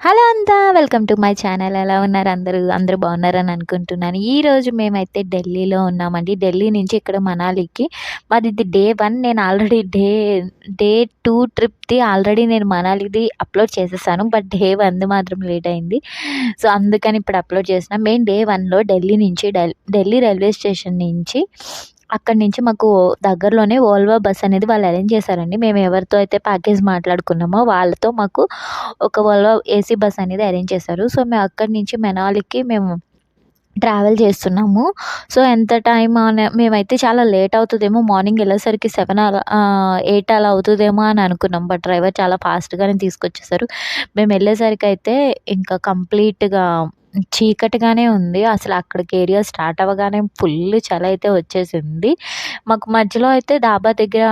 Hello అంతా welcome to my channel. ఎలా ఉన్నారు అందరూ? అందరూ బాగున్నారని అనుకుంటున్నాను. ఈరోజు మేమైతే ఢిల్లీలో ఉన్నామండి. ఢిల్లీ నుంచి ఇక్కడ మనాలికి. మరి ఇది డే వన్. నేను ఆల్రెడీ డే డే టూ ట్రిప్ది ఆల్రెడీ నేను మనాలిది అప్లోడ్ చేసేసాను. బట్ డే వన్ది మాత్రం లేట్ అయింది. సో అందుకని ఇప్పుడు అప్లోడ్ చేసిన మేము డే వన్లో ఢిల్లీ నుంచి ఢిల్లీ రైల్వే స్టేషన్ నుంచి అక్కడి నుంచి మాకు దగ్గరలోనే ఓల్వో బస్ అనేది వాళ్ళు అరేంజ్ చేశారండి. మేము ఎవరితో అయితే ప్యాకేజ్ మాట్లాడుకున్నామో వాళ్ళతో మాకు ఒక ఓల్వో ఏసీ బస్ అనేది అరేంజ్ చేశారు. సో మేము అక్కడి నుంచి మెనాలికి మేము ట్రావెల్ చేస్తున్నాము. సో ఎంత టైం అనే మేమైతే చాలా లేట్ అవుతుందేమో మార్నింగ్ వెళ్ళేసరికి సెవెన్ అలా ఎయిట్ అలా అవుతుందేమో అని అనుకున్నాం. బట్ డ్రైవర్ చాలా ఫాస్ట్గానే తీసుకొచ్చేసారు. మేము వెళ్ళేసరికి అయితే ఇంకా కంప్లీట్గా చీకటిగానే ఉంది. అసలు అక్కడికి ఏరియా స్టార్ట్ అవ్వగానే ఫుల్ చలి అయితే వచ్చేసింది. మాకు మధ్యలో అయితే డాబా దగ్గర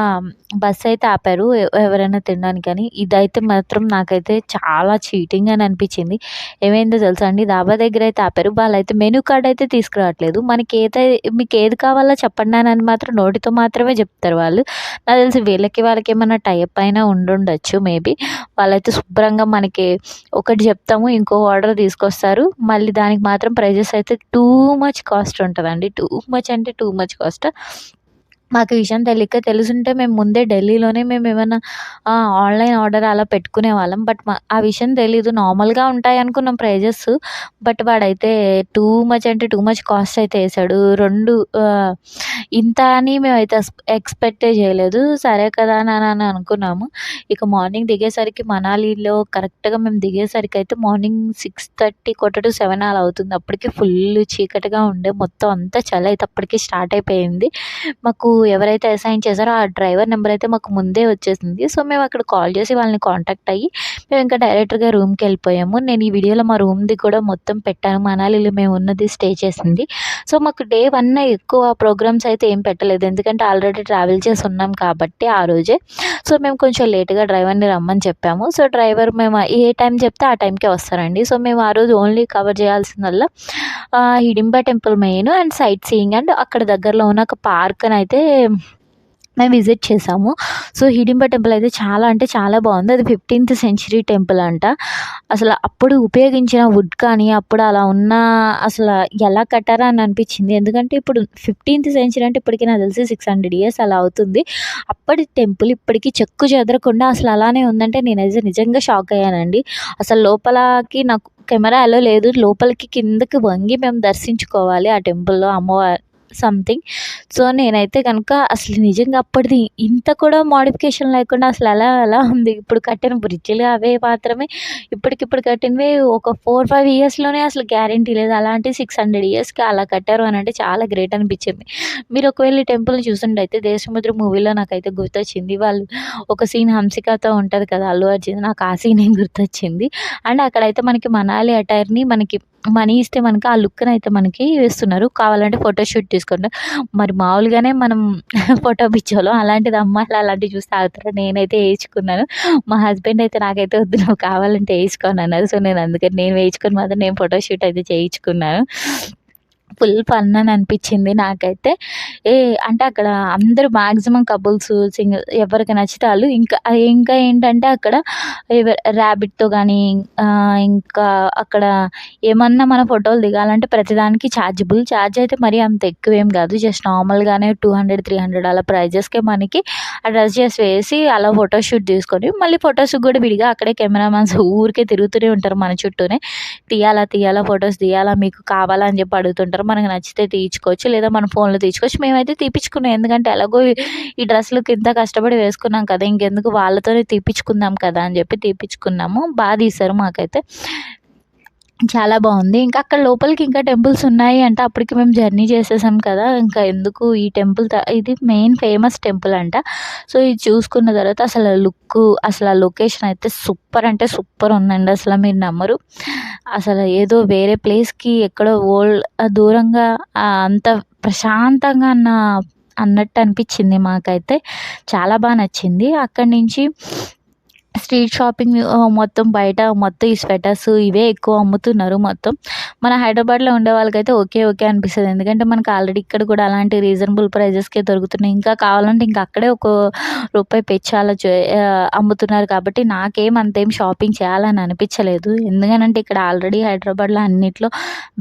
బస్ అయితే ఆపారు. ఎవరైనా తినడానికి కానీ ఇదైతే మాత్రం నాకైతే చాలా చీటింగ్ అని అనిపించింది. ఏమైందో తెలుసా అండి? డాబా దగ్గర అయితే ఆపారు. వాళ్ళైతే మెనూ కార్డ్ అయితే తీసుకురావట్లేదు. మనకి ఏదైతే మీకు ఏది కావాలో చెప్పండి అని మాత్రం నోటితో మాత్రమే చెప్తారు వాళ్ళు. నాకు తెలిసి వీళ్ళకి వాళ్ళకి ఏమైనా టైప్ అయినా ఉండుండొచ్చు మేబీ వాళ్ళైతే శుభ్రంగా మనకి ఒకటి చెప్తాము. ఇంకో ఆర్డర్ తీసుకొస్తారు. మళ్ళీ దానికి మాత్రం ప్రైజెస్ అయితే టూ మచ్ కాస్ట్ ఉంటుందండి. టూ మచ్ అంటే టూ మచ్ కాస్ట్. మాకు ఈ విషయం తెలియక తెలుసుంటే మేము ముందే ఢిల్లీలోనే మేము ఏమైనా ఆన్లైన్ ఆర్డర్ అలా పెట్టుకునే వాళ్ళం. బట్ మా ఆ విషయం తెలీదు. నార్మల్గా ఉంటాయి అనుకున్నాం ప్రైజెస్. బట్ వాడైతే టూ మచ్ అంటే టూ మచ్ కాస్ట్ అయితే వేసాడు. రెండు ఇంత అని మేమైతే ఎక్స్పెక్టే చేయలేదు. సరే కదా అని అని అనుకున్నాము. ఇక మార్నింగ్ దిగేసరికి మనాలిలో కరెక్ట్గా మేము దిగేసరికి అయితే మార్నింగ్ సిక్స్ థర్టీ కొట్ట టు సెవెన్ అలా అవుతుంది. అప్పటికి ఫుల్ చీకటిగా ఉండే. మొత్తం అంతా చలి అయితే అప్పటికి స్టార్ట్ అయిపోయింది. మాకు ఎవరైతే అసైన్ చేశారో ఆ డ్రైవర్ నెంబర్ అయితే మాకు ముందే వచ్చేసింది. సో మేము అక్కడ కాల్ చేసి వాళ్ళని కాంటాక్ట్ అయ్యి మేము ఇంకా డైరెక్ట్గా రూమ్కి వెళ్ళిపోయాము. నేను ఈ వీడియోలో మా రూమ్ది కూడా మొత్తం పెట్టాను. మనాలిలో మేము ఉన్నది స్టే చేసింది. సో మాకు డే వన్ ఎక్కువ ప్రోగ్రామ్స్ అయితే ఏం పెట్టలేదు. ఎందుకంటే ఆల్రెడీ ట్రావెల్ చేసి ఉన్నాం కాబట్టి ఆ రోజే. సో మేము కొంచెం లేట్గా డ్రైవర్ని రమ్మని చెప్పాము. సో డ్రైవర్ మేము ఏ టైం చెప్తే ఆ టైంకే వస్తారండి. సో మేము ఆ రోజు ఓన్లీ కవర్ చేయాల్సిందల్లా Hidimba temple main and sightseeing and అక్కడ దగ్గరలో ఉన్న ఒక పార్క్ అని అయితే మేము విజిట్ చేసాము. సో హిడింబ టెంపుల్ అయితే చాలా అంటే చాలా బాగుంది. అది ఫిఫ్టీన్త్ సెంచరీ టెంపుల్ అంట. అసలు అప్పుడు ఉపయోగించిన వుడ్ కానీ అప్పుడు అలా ఉన్న అసలు ఎలా కట్టారా అని అనిపించింది. ఎందుకంటే ఇప్పుడు ఫిఫ్టీన్త్ సెంచరీ అంటే ఇప్పటికీ నాకు తెలిసి సిక్స్ హండ్రెడ్ ఇయర్స్ అలా అవుతుంది. అప్పటి టెంపుల్ ఇప్పటికీ చెక్కు చెదరకుండా అసలు అలానే ఉందంటే నేనైతే నిజంగా షాక్ అయ్యానండి. అసలు లోపలకి నాకు కెమెరా అలో లేదు. లోపలికి కిందకి వంగి మేము దర్శించుకోవాలి ఆ టెంపుల్లో అమ్మవారి సంథింగ్ సో నేనైతే కనుక అసలు నిజంగా అప్పటిది ఇంత కూడా మోడిఫికేషన్ లేకుండా అసలు అలా అలా ఉంది. ఇప్పుడు కట్టిన బ్రిడ్జిలు అవే మాత్రమే. ఇప్పటికిప్పుడు కట్టినవి ఒక ఫోర్ ఫైవ్ ఇయర్స్లోనే అసలు గ్యారంటీ లేదు. అలాంటి సిక్స్ హండ్రెడ్ ఇయర్స్కి అలా కట్టారు అని అంటే చాలా గ్రేట్ అనిపించింది. మీరు ఒకవేళ టెంపుల్ చూస్తుండే అయితే దేశముద్ర మూవీలో నాకైతే గుర్తొచ్చింది. వాళ్ళు ఒక సీన్ హంసికతో ఉంటుంది కదా అల్లు అర్జున్. నాకు ఆ సీన్ ఏం గుర్తొచ్చింది. అండ్ అక్కడైతే మనకి మనాలి అటైర్ని మనకి మనీ ఇస్తే మనకి ఆ లుక్ని అయితే మనకి వేస్తున్నారు. కావాలంటే ఫోటోషూట్ తీసుకుంటాం. మరి మామూలుగానే మనం ఫోటో పిచ్చోలో అలాంటిది అమ్మాయిలు అలాంటివి చూస్తే తాగుతారు నేనైతే వేయించుకున్నాను. మా హస్బెండ్ అయితే నాకైతే వద్దు నువ్వు కావాలంటే వేయించుకోను అన్నారు. సో నేను అందుకని నేను వేయించుకొని మాత్రం నేను ఫోటోషూట్ అయితే చేయించుకున్నాను. ఫుల్ ఫన్ అని అనిపించింది నాకైతే. ఏ అంటే అక్కడ అందరూ మ్యాక్సిమం కపుల్స్ సింగిల్ ఎవరికి నచ్చితే వాళ్ళు. ఇంకా ఇంకా ఏంటంటే అక్కడ ర్యాబిట్తో కానీ ఇంకా అక్కడ ఏమన్నా మన ఫోటోలు దిగాలంటే ప్రతిదానికి ఛార్జబుల్. ఛార్జ్ అయితే మరీ అంత ఎక్కువ ఏం కాదు. జస్ట్ నార్మల్గానే టూ హండ్రెడ్ త్రీ హండ్రెడ్ అలా ప్రైజెస్కే మనకి ఆ డ్రెస్ చేసి వేసి అలా ఫోటోషూట్ తీసుకొని మళ్ళీ ఫొటోస్ కూడా విడిగా అక్కడే కెమెరామెన్స్ ఊరికే తిరుగుతూనే ఉంటారు మన చుట్టూనే. తీయాలా తీయాలా ఫొటోస్ తీయాలా మీకు కావాలా అని చెప్పి అడుగుతుంటారు. మనకు నచ్చితే తీయించుకోవచ్చు లేదా మన ఫోన్లో తీసుకోవచ్చు మేమైతే తీపించుకున్నాం ఎందుకంటే ఎలాగో ఈ డ్రెస్సులకు ఇంత కష్టపడి వేసుకున్నాం కదా ఇంకెందుకు వాళ్ళతోనే తీపించుకుందాం కదా అని చెప్పి తీపించుకున్నాము బాగా తీశారు మాకైతే. చాలా బాగుంది. ఇంకా అక్కడ లోపలికి ఇంకా టెంపుల్స్ ఉన్నాయి అంటే. అప్పటికి మేము జర్నీ చేసేసాం కదా. ఇంకా ఎందుకు ఈ టెంపుల్ ఇది మెయిన్ ఫేమస్ టెంపుల్ అంట. సో ఇది చూసుకున్న తర్వాత అసలు లుక్ అసలు ఆ లొకేషన్ అయితే సూపర్ అంటే సూపర్ ఉందండి. అసలు మీరు నమ్మరు. అసలు ఏదో వేరే ప్లేస్కి ఎక్కడో ఓల్డ్ దూరంగా అంత ప్రశాంతంగా అన్న అన్నట్టు అనిపించింది మాకైతే. చాలా బాగా నచ్చింది. అక్కడి నుంచి స్ట్రీట్ షాపింగ్ మొత్తం బయట మొత్తం ఈ స్వెటర్స్ ఇవే ఎక్కువ అమ్ముతున్నారు మొత్తం. మన హైదరాబాద్‌లో ఉండే వాళ్ళకైతే ఓకే. ఓకే అనిపిస్తుంది ఎందుకంటే మనకు ఆల్రెడీ ఇక్కడ కూడా అలాంటి రీజనబుల్ ప్రైజెస్‌కే దొరుకుతున్నాయి. ఇంకా కావాలంటే ఇంకా అక్కడే ఒక రూపాయి పెచ్చాల చే అమ్ముతున్నారు కాబట్టి నాకేం అంతేం షాపింగ్ చేయాలని అనిపించలేదు. ఎందుకనంటే ఇక్కడ ఆల్రెడీ హైదరాబాద్‌లో అన్నిట్లో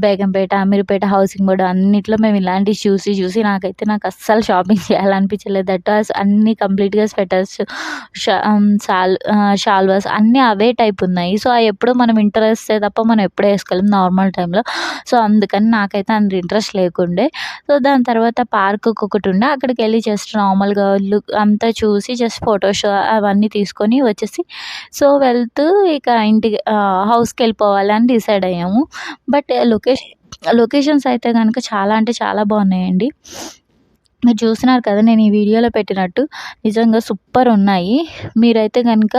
బేగంపేట, అమీర్పేట, హౌసింగ్ బోర్డు అన్నిట్లో మేము ఇలాంటివి చూసి చూసి నాకైతే నాకు అస్సలు షాపింగ్ చేయాలనిపించలేదు. దట్ వాస్ అన్ని కంప్లీట్‌గా స్వెటర్స్ షా సాల్ శాల్వాస్ షాల్వాస్ అన్నీ అవే టైప్ ఉన్నాయి. సో, అవి ఎప్పుడు మనం ఇంటర్ వస్తే తప్ప మనం ఎప్పుడు వేసుకోలేం నార్మల్ టైంలో. సో, అందుకని నాకైతే అంత ఇంట్రెస్ట్ లేకుండే. సో, దాని తర్వాత పార్క్‌కి ఒకటి ఉండే అక్కడికి వెళ్ళి జస్ట్ నార్మల్‌గా లుక్ అంతా చూసి జస్ట్ ఫోటోస్ అవన్నీ తీసుకొని వచ్చేసి సో, వెళ్తూ ఇక ఇంటికి హౌస్‌కి వెళ్ళిపోవాలని డిసైడ్ అయ్యాము. బట్ లొకేషన్ లొకేషన్స్ అయితే కనుక చాలా అంటే చాలా బాగున్నాయండి. మీరు చూసినారు కదా! నేను ఈ వీడియోలో పెట్టినట్టు నిజంగా సూపర్ ఉన్నాయి. మీరైతే కనుక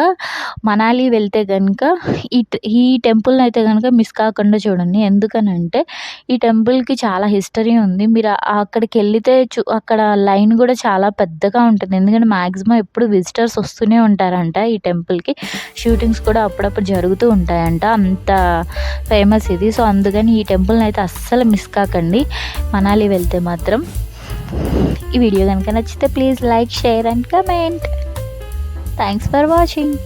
మనాలి వెళ్తే కనుక ఈ ఈ టెంపుల్‌ని అయితే కనుక మిస్ కాకుండా చూడండి. ఎందుకనంటే ఈ టెంపుల్‌కి చాలా హిస్టరీ ఉంది. మీరు అక్కడికి అక్కడికెళ్ళితే చూ అక్కడ లైన్ కూడా చాలా పెద్దగా ఉంటుంది. ఎందుకంటే మ్యాక్సిమం ఎప్పుడు విజిటర్స్ వస్తూనే ఉంటారంట ఈ టెంపుల్‌కి. షూటింగ్స్ కూడా అప్పుడప్పుడు జరుగుతూ ఉంటాయంట. అంత ఫేమస్ ఇది. సో, అందుకని ఈ టెంపుల్‌ని అయితే అస్సలు మిస్ కాకండి. మనాలి వెళ్తే మాత్రం. ఈ వీడియో కనుక నచ్చితే please like, share and comment thanks for watching.